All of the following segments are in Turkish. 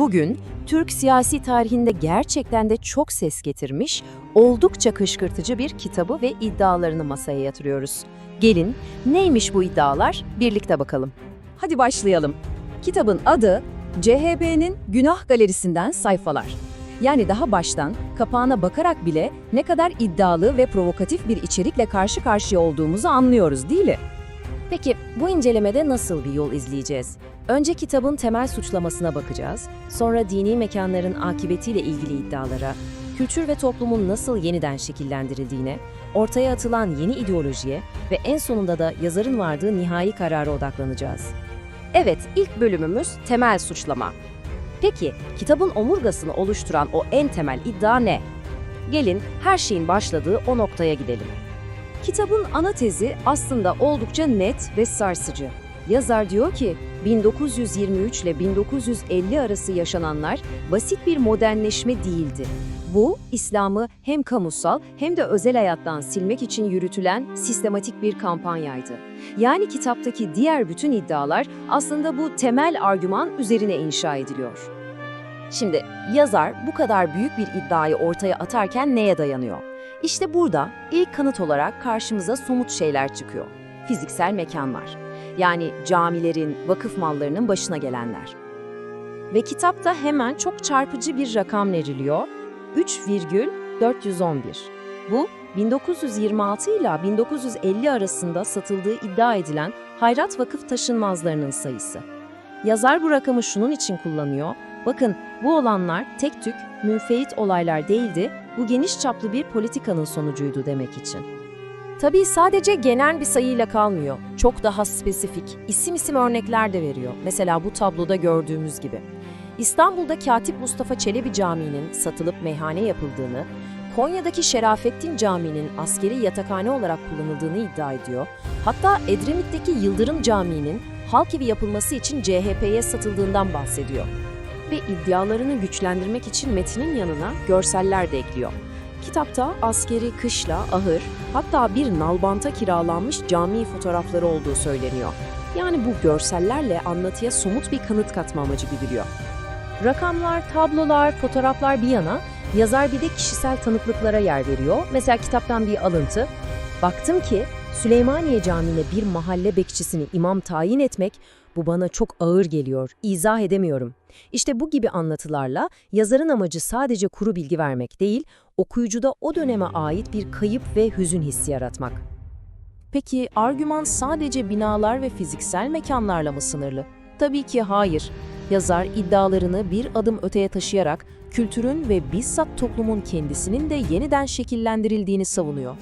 Bugün Türk siyasi tarihinde gerçekten de çok ses getirmiş, oldukça kışkırtıcı bir kitabı ve iddialarını masaya yatırıyoruz. Gelin, neymiş bu iddialar? Birlikte bakalım. Hadi başlayalım. Kitabın adı CHP'nin Günah Galerisinden Sayfalar. Yani daha baştan kapağına bakarak bile ne kadar iddialı ve provokatif bir içerikle karşı karşıya olduğumuzu anlıyoruz değil mi? Peki bu incelemede nasıl bir yol izleyeceğiz? Önce kitabın temel suçlamasına bakacağız, sonra dini mekanların akıbetiyle ilgili iddialara, kültür ve toplumun nasıl yeniden şekillendirildiğine, ortaya atılan yeni ideolojiye ve en sonunda da yazarın vardığı nihai karara odaklanacağız. Evet, ilk bölümümüz temel suçlama. Peki, kitabın omurgasını oluşturan o en temel iddia ne? Gelin her şeyin başladığı o noktaya gidelim. Kitabın ana tezi aslında oldukça net ve sarsıcı. Yazar diyor ki, 1923 ile 1950 arası yaşananlar basit bir modernleşme değildi. Bu, İslam'ı hem kamusal hem de özel hayattan silmek için yürütülen sistematik bir kampanyaydı. Yani kitaptaki diğer bütün iddialar aslında bu temel argüman üzerine inşa ediliyor. Şimdi yazar bu kadar büyük bir iddiayı ortaya atarken neye dayanıyor? İşte burada ilk kanıt olarak karşımıza somut şeyler çıkıyor. Fiziksel mekanlar. Yani camilerin, vakıf mallarının başına gelenler. Ve kitapta hemen çok çarpıcı bir rakam veriliyor. 3,411. Bu 1926 ile 1950 arasında satıldığı iddia edilen Hayrat Vakıf taşınmazlarının sayısı. Yazar bu rakamı şunun için kullanıyor. Bakın bu olanlar tek tük, münfeit olaylar değildi, bu geniş çaplı bir politikanın sonucuydu demek için. Tabii sadece genel bir sayıyla kalmıyor. Çok daha spesifik, isim isim örnekler de veriyor. Mesela bu tabloda gördüğümüz gibi. İstanbul'da Katip Mustafa Çelebi Camii'nin satılıp meyhane yapıldığını, Konya'daki Şerafettin Camii'nin askeri yatakhane olarak kullanıldığını iddia ediyor. Hatta Edremit'teki Yıldırım Camii'nin halk evi yapılması için CHP'ye satıldığından bahsediyor. Ve iddialarını güçlendirmek için metinin yanına görseller de ekliyor. Kitapta askeri kışla, ahır, hatta bir nalbanta kiralanmış cami fotoğrafları olduğu söyleniyor. Yani bu görsellerle anlatıya somut bir kanıt katma amacı güdülüyor. Rakamlar, tablolar, fotoğraflar bir yana, yazar bir de kişisel tanıklıklara yer veriyor. Mesela kitaptan bir alıntı. Baktım ki Süleymaniye Camii'ne bir mahalle bekçisini imam tayin etmek bu bana çok ağır geliyor, izah edemiyorum. İşte bu gibi anlatılarla yazarın amacı sadece kuru bilgi vermek değil, okuyucuda o döneme ait bir kayıp ve hüzün hissi yaratmak. Peki argüman sadece binalar ve fiziksel mekanlarla mı sınırlı? Tabii ki hayır. Yazar iddialarını bir adım öteye taşıyarak kültürün ve bizzat toplumun kendisinin de yeniden şekillendirildiğini savunuyor.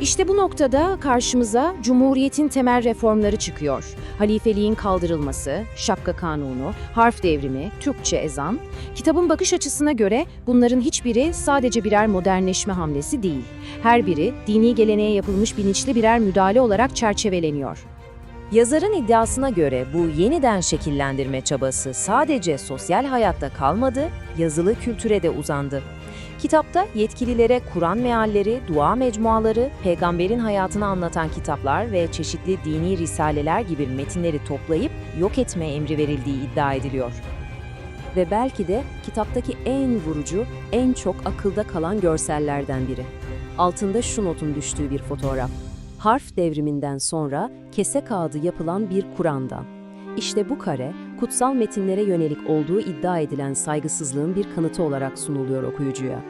İşte bu noktada karşımıza Cumhuriyet'in temel reformları çıkıyor. Halifeliğin kaldırılması, şapka kanunu, harf devrimi, Türkçe ezan. Kitabın bakış açısına göre bunların hiçbiri sadece birer modernleşme hamlesi değil. Her biri dini geleneğe yapılmış bilinçli birer müdahale olarak çerçeveleniyor. Yazarın iddiasına göre bu yeniden şekillendirme çabası sadece sosyal hayatta kalmadı, yazılı kültüre de uzandı. Kitapta yetkililere Kur'an mealleri, dua mecmuaları, peygamberin hayatını anlatan kitaplar ve çeşitli dini risaleler gibi metinleri toplayıp yok etme emri verildiği iddia ediliyor. Ve belki de kitaptaki en vurucu, en çok akılda kalan görsellerden biri. Altında şu notun düştüğü bir fotoğraf. Harf devriminden sonra kese kağıdı yapılan bir Kur'an'dan. İşte bu kare, kutsal metinlere yönelik olduğu iddia edilen saygısızlığın bir kanıtı olarak sunuluyor okuyucuya.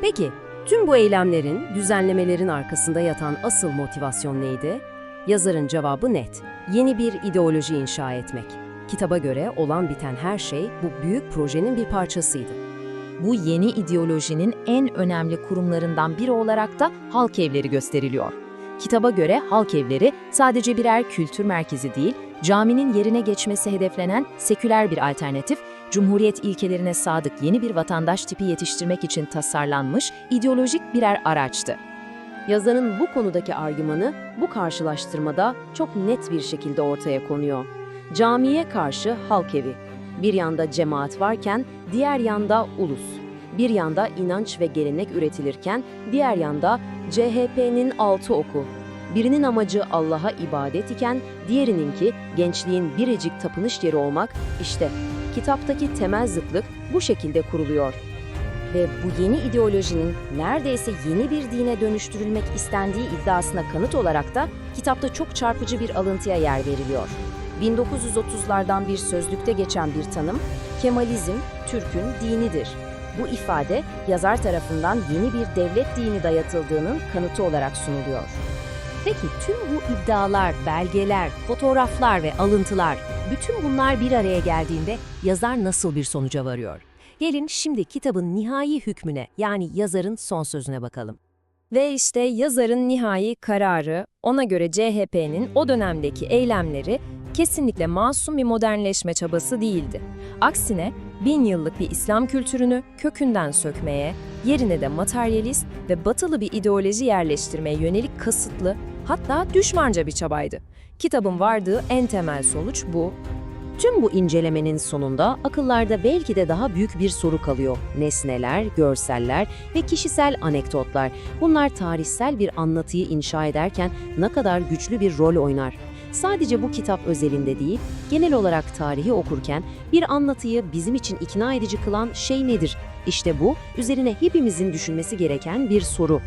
Peki, tüm bu eylemlerin, düzenlemelerin arkasında yatan asıl motivasyon neydi? Yazarın cevabı net. Yeni bir ideoloji inşa etmek. Kitaba göre olan biten her şey bu büyük projenin bir parçasıydı. Bu yeni ideolojinin en önemli kurumlarından biri olarak da halk evleri gösteriliyor. Kitaba göre halk evleri sadece birer kültür merkezi değil, caminin yerine geçmesi hedeflenen seküler bir alternatif, Cumhuriyet ilkelerine sadık yeni bir vatandaş tipi yetiştirmek için tasarlanmış ideolojik birer araçtı. Yazarın bu konudaki argümanı bu karşılaştırmada çok net bir şekilde ortaya konuyor. Camiye karşı halk evi. Bir yanda cemaat varken diğer yanda ulus. Bir yanda inanç ve gelenek üretilirken diğer yanda CHP'nin altı oku. Birinin amacı Allah'a ibadet iken diğerininki gençliğin biricik tapınış yeri olmak işte Kitaptaki temel zıtlık bu şekilde kuruluyor. Ve bu yeni ideolojinin neredeyse yeni bir dine dönüştürülmek istendiği iddiasına kanıt olarak da kitapta çok çarpıcı bir alıntıya yer veriliyor. 1930'lardan bir sözlükte geçen bir tanım, Kemalizm, Türk'ün dinidir. Bu ifade yazar tarafından yeni bir devlet dini dayatıldığının kanıtı olarak sunuluyor. Peki tüm bu iddialar, belgeler, fotoğraflar ve alıntılar, bütün bunlar bir araya geldiğinde yazar nasıl bir sonuca varıyor? Gelin şimdi kitabın nihai hükmüne yani yazarın son sözüne bakalım. Ve işte yazarın nihai kararı, ona göre CHP'nin o dönemdeki eylemleri kesinlikle masum bir modernleşme çabası değildi. Aksine bin yıllık bir İslam kültürünü kökünden sökmeye, yerine de materyalist ve batılı bir ideoloji yerleştirmeye yönelik kasıtlı, hatta düşmanca bir çabaydı. Kitabın vardığı en temel sonuç bu Tüm bu incelemenin sonunda akıllarda belki de daha büyük bir soru kalıyor. Nesneler, görseller ve kişisel anekdotlar. Bunlar tarihsel bir anlatıyı inşa ederken ne kadar güçlü bir rol oynar. Sadece bu kitap özelinde değil, genel olarak tarihi okurken bir anlatıyı bizim için ikna edici kılan şey nedir? İşte bu, üzerine hepimizin düşünmesi gereken bir soru.